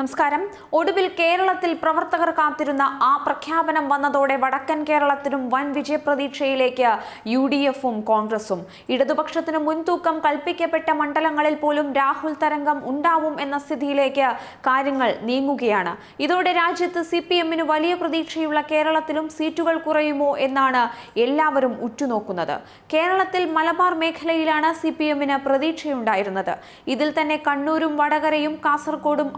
നമസ്കാരം. ഒടുവിൽ കേരളത്തിൽ പ്രവർത്തകർ കാത്തിരുന്ന ആ പ്രഖ്യാപനം വന്നതോടെ വടക്കൻ കേരളത്തിലും വൻ വിജയപ്രതീക്ഷയിലേക്ക് യു ഡി എഫും കോൺഗ്രസും. ഇടതുപക്ഷത്തിന് മുൻതൂക്കം കൽപ്പിക്കപ്പെട്ട മണ്ഡലങ്ങളിൽ പോലും രാഹുൽ തരംഗം ഉണ്ടാവും എന്ന സ്ഥിതിയിലേക്ക് കാര്യങ്ങൾ നീങ്ങുകയാണ്. ഇതോടെ രാജ്യത്ത് സി പി എമ്മിന് വലിയ പ്രതീക്ഷയുള്ള കേരളത്തിലും സീറ്റുകൾ കുറയുമോ എന്നാണ് എല്ലാവരും ഉറ്റുനോക്കുന്നത്. കേരളത്തിൽ മലബാർ മേഖലയിലാണ് സി പി എമ്മിന് പ്രതീക്ഷയുണ്ടായിരുന്നത്. ഇതിൽ തന്നെ കണ്ണൂരും വടകരയും കാസർഗോഡും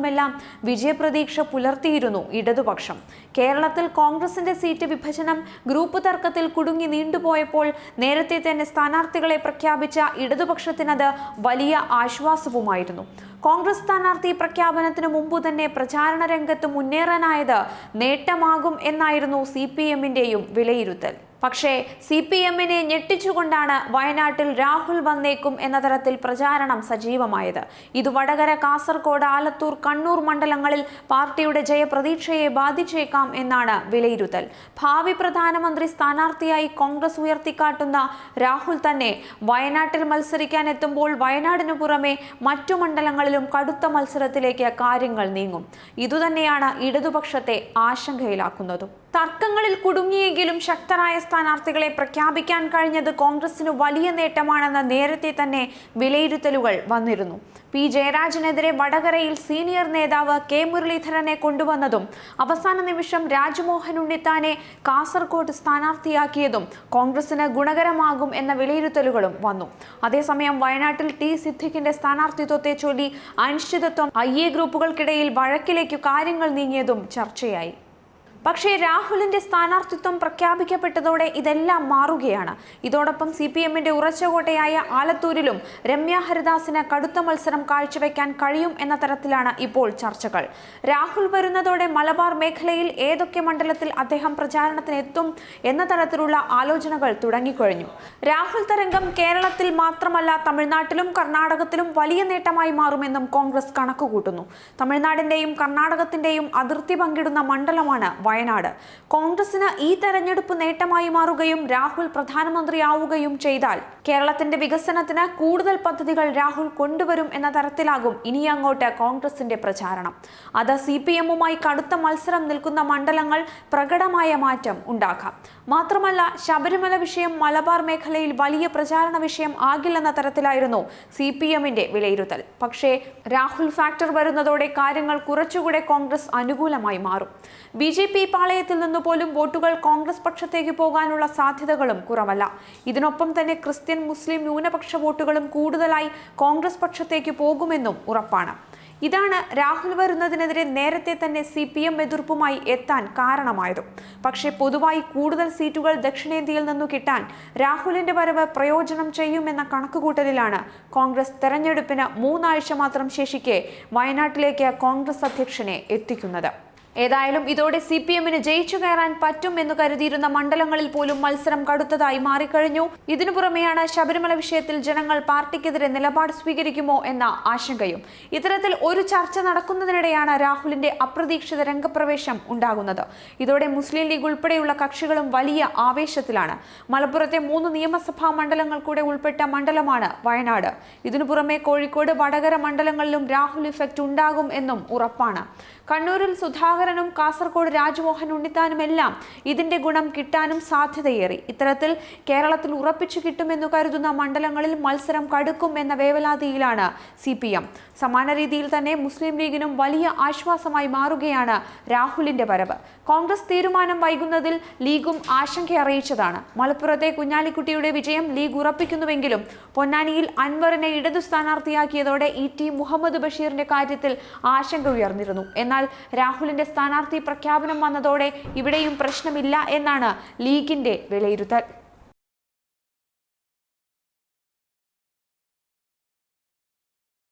ആലത്തൂരുമെല്ലാം വിജയപ്രതീക്ഷ പുലർത്തിയിരുന്നു ഇടതുപക്ഷം. കേരളത്തിൽ കോൺഗ്രസിന്റെ സീറ്റ് വിഭജനം ഗ്രൂപ്പ് തർക്കത്തിൽ കുടുങ്ങി നീണ്ടുപോയപ്പോൾ നേരത്തെ തന്നെ സ്ഥാനാർത്ഥികളെ പ്രഖ്യാപിച്ച ഇടതുപക്ഷത്തിനത് വലിയ ആശ്വാസവുമായിരുന്നു. കോൺഗ്രസ് സ്ഥാനാർത്ഥി പ്രഖ്യാപനത്തിന് മുമ്പ് തന്നെ പ്രചാരണ രംഗത്ത് മുന്നേറാനായത് നേട്ടമാകും എന്നായിരുന്നു സി പി എമ്മിന്റെയും വിലയിരുത്തൽ. പക്ഷേ സി പി എമ്മിനെ ഞെട്ടിച്ചുകൊണ്ടാണ് വയനാട്ടിൽ രാഹുൽ വന്നേക്കും എന്ന തരത്തിൽ പ്രചാരണം സജീവമായത്. ഇത് വടകര കാസർഗോഡ് ആലത്തൂർ കണ്ണൂർ മണ്ഡലങ്ങളിൽ പാർട്ടിയുടെ ജയപ്രതീക്ഷയെ ബാധിച്ചേക്കാം എന്നാണ് വിലയിരുത്തൽ. ഭാവി പ്രധാനമന്ത്രി സ്ഥാനാർത്ഥിയായി കോൺഗ്രസ് ഉയർത്തിക്കാട്ടുന്ന രാഹുൽ തന്നെ വയനാട്ടിൽ മത്സരിക്കാൻ എത്തുമ്പോൾ വയനാടിനു പുറമെ മറ്റു മണ്ഡലങ്ങളിലും കടുത്ത മത്സരത്തിലേക്ക് കാര്യങ്ങൾ നീങ്ങും. ഇതുതന്നെയാണ് ഇടതുപക്ഷത്തെ ആശങ്കയിലാക്കുന്നതും. തർക്കങ്ങളിൽ കുടുങ്ങിയെങ്കിലും ശക്തരായ സ്ഥാനാർത്ഥികളെ പ്രഖ്യാപിക്കാൻ കഴിഞ്ഞത് കോൺഗ്രസിന് വലിയ നേട്ടമാണെന്ന നേരത്തെ തന്നെ വിലയിരുത്തലുകൾ വന്നിരുന്നു. പി. ജയരാജനെതിരെ വടകരയിൽ സീനിയർ നേതാവ് കെ. മുരളീധരനെ കൊണ്ടുവന്നതും അവസാന നിമിഷം രാജ്മോഹൻ ഉണ്ണിത്താനെ കാസർകോട്ട് സ്ഥാനാർത്ഥിയാക്കിയതും കോൺഗ്രസിന് ഗുണകരമാകും എന്ന വിലയിരുത്തലുകളും വന്നു. അതേസമയം വയനാട്ടിൽ ടി. സിദ്ദിഖിന്റെ സ്ഥാനാർത്ഥിത്വത്തെ ചൊല്ലി അനിശ്ചിതത്വം ഐ. എ. ഗ്രൂപ്പുകൾക്കിടയിൽ വഴക്കിലേക്ക് കാര്യങ്ങൾ നീങ്ങിയതും ചർച്ചയായി. പക്ഷേ രാഹുലിന്റെ സ്ഥാനാർത്ഥിത്വം പ്രഖ്യാപിക്കപ്പെട്ടതോടെ ഇതെല്ലാം മാറുകയാണ്. ഇതോടൊപ്പം സി പി എമ്മിന്റെ ഉറച്ചകോട്ടയായ ആലത്തൂരിലും രമ്യ ഹരിദാസിന് കടുത്ത മത്സരം കാഴ്ചവെക്കാൻ കഴിയും എന്ന തരത്തിലാണ് ഇപ്പോൾ ചർച്ചകൾ. രാഹുൽ വരുന്നതോടെ മലബാർ മേഖലയിൽ ഏതൊക്കെ മണ്ഡലത്തിൽ അദ്ദേഹം പ്രചാരണത്തിന് എത്തും എന്ന തരത്തിലുള്ള ആലോചനകൾ തുടങ്ങിക്കഴിഞ്ഞു. രാഹുൽ തരംഗം കേരളത്തിൽ മാത്രമല്ല തമിഴ്നാട്ടിലും കർണാടകത്തിലും വലിയ നേട്ടമായി മാറുമെന്നും കോൺഗ്രസ് കണക്കുകൂട്ടുന്നു. തമിഴ്നാടിന്റെയും കർണാടകത്തിന്റെയും അതിർത്തി പങ്കിടുന്ന മണ്ഡലമാണ് വയനാട്. കോൺഗ്രസിന് ഈ തെരഞ്ഞെടുപ്പ് നേട്ടമായി മാറുകയും രാഹുൽ പ്രധാനമന്ത്രിയാവുകയും ചെയ്താൽ കേരളത്തിന്റെ വികസനത്തിന് കൂടുതൽ പദ്ധതികൾ രാഹുൽ കൊണ്ടുവരും എന്ന തരത്തിലാകും ഇനി അങ്ങോട്ട് കോൺഗ്രസിന്റെ പ്രചാരണം. അത് സി പി എമ്മുമായി കടുത്ത മത്സരം നിൽക്കുന്ന മണ്ഡലങ്ങൾ പ്രകടമായ മാറ്റം ഉണ്ടാക്കാം. മാത്രമല്ല ശബരിമല വിഷയം മലബാർ മേഖലയിൽ വലിയ പ്രചാരണ വിഷയം ആകില്ലെന്ന തരത്തിലായിരുന്നു സി പി എമ്മിന്റെ വിലയിരുത്തൽ. പക്ഷേ രാഹുൽ ഫാക്ടർ വരുന്നതോടെ കാര്യങ്ങൾ കുറച്ചുകൂടെ കോൺഗ്രസ് അനുകൂലമായി മാറും. ബി ജെ പി പാളയത്തിൽ നിന്ന് പോലും വോട്ടുകൾ കോൺഗ്രസ് പക്ഷത്തേക്ക് പോകാനുള്ള സാധ്യതകളും കുറവല്ല. ഇതിനൊപ്പം തന്നെ ക്രിസ്ത്യൻ മുസ്ലിം ന്യൂനപക്ഷ വോട്ടുകളും കൂടുതലായി കോൺഗ്രസ് പക്ഷത്തേക്ക് പോകുമെന്നും ഉറപ്പാണ്. ഇതാണ് രാഹുൽ വരുന്നതിനെതിരെ നേരത്തെ തന്നെ സി പി എം എതിർപ്പുമായി എത്താൻ കാരണമായതും. പക്ഷേ പൊതുവായി കൂടുതൽ സീറ്റുകൾ ദക്ഷിണേന്ത്യയിൽ നിന്നു കിട്ടാൻ രാഹുലിന്റെ വരവ് പ്രയോജനം ചെയ്യുമെന്ന കണക്കുകൂട്ടലിലാണ് കോൺഗ്രസ് തെരഞ്ഞെടുപ്പിന് മൂന്നാഴ്ച മാത്രം ശേഷിക്കെ വയനാട്ടിലേക്ക് കോൺഗ്രസ് അധ്യക്ഷനെ എത്തിക്കുന്നത്. ഏതായാലും ഇതോടെ സി പി എമ്മിന് ജയിച്ചു കയറാൻ പറ്റും എന്ന് കരുതിയിരുന്ന മണ്ഡലങ്ങളിൽ പോലും മത്സരം കടുത്തതായി മാറിക്കഴിഞ്ഞു. ഇതിനു പുറമെയാണ് ശബരിമല വിഷയത്തിൽ ജനങ്ങൾ പാർട്ടിക്കെതിരെ നിലപാട് സ്വീകരിക്കുമോ എന്ന ആശങ്കയും. ഇത്തരത്തിൽ ഒരു ചർച്ച നടക്കുന്നതിനിടെയാണ് രാഹുലിന്റെ അപ്രതീക്ഷിത രംഗപ്രവേശം ഉണ്ടാകുന്നത്. ഇതോടെ മുസ്ലിം ലീഗ് ഉൾപ്പെടെയുള്ള കക്ഷികളും വലിയ ആവേശത്തിലാണ്. മലപ്പുറത്തെ മൂന്ന് നിയമസഭാ മണ്ഡലങ്ങൾ കൂടെ ഉൾപ്പെട്ട മണ്ഡലമാണ് വയനാട്. ഇതിനു പുറമെ കോഴിക്കോട് വടകര മണ്ഡലങ്ങളിലും രാഹുൽ ഇഫക്റ്റ് ഉണ്ടാകും എന്നും ഉറപ്പാണ്. കണ്ണൂരിൽ സുധാകരനും കാസർഗോഡ് രാജ്മോഹൻ ഉണ്ണിത്താനുമെല്ലാം ഇതിന്റെ ഗുണം കിട്ടാനും സാധ്യതയേറി. ഇത്തരത്തിൽ കേരളത്തിൽ ഉറപ്പിച്ചു കിട്ടുമെന്ന് കരുതുന്ന മണ്ഡലങ്ങളിൽ മത്സരം കടുക്കും എന്ന വേവലാതിയിലാണ് സി പി എം സമാന രീതിയിൽ തന്നെ മുസ്ലിം ലീഗിനും വലിയ ആശ്വാസമായി മാറുകയാണ് രാഹുലിന്റെ വരവ്. കോൺഗ്രസ് തീരുമാനം വൈകുന്നതിൽ ലീഗും ആശങ്ക അറിയിച്ചതാണ്. മലപ്പുറത്തെ കുഞ്ഞാലിക്കുട്ടിയുടെ വിജയം ലീഗ് ഉറപ്പിക്കുന്നുവെങ്കിലും പൊന്നാനിയിൽ അൻവറിനെ ഇടതു സ്ഥാനാർത്ഥിയാക്കിയതോടെ ഇ ടി മുഹമ്മദ് ബഷീറിന്റെ കാര്യത്തിൽ ആശങ്ക ഉയർന്നിരുന്നു. എന്നാൽ രാഹുലിന്റെ സ്ഥാനാർത്ഥി പ്രഖ്യാപനം വന്നതോടെ ഇവിടെയും പ്രശ്നമില്ല എന്നാണ് ലീഗിന്റെ വിലയിരുത്തൽ.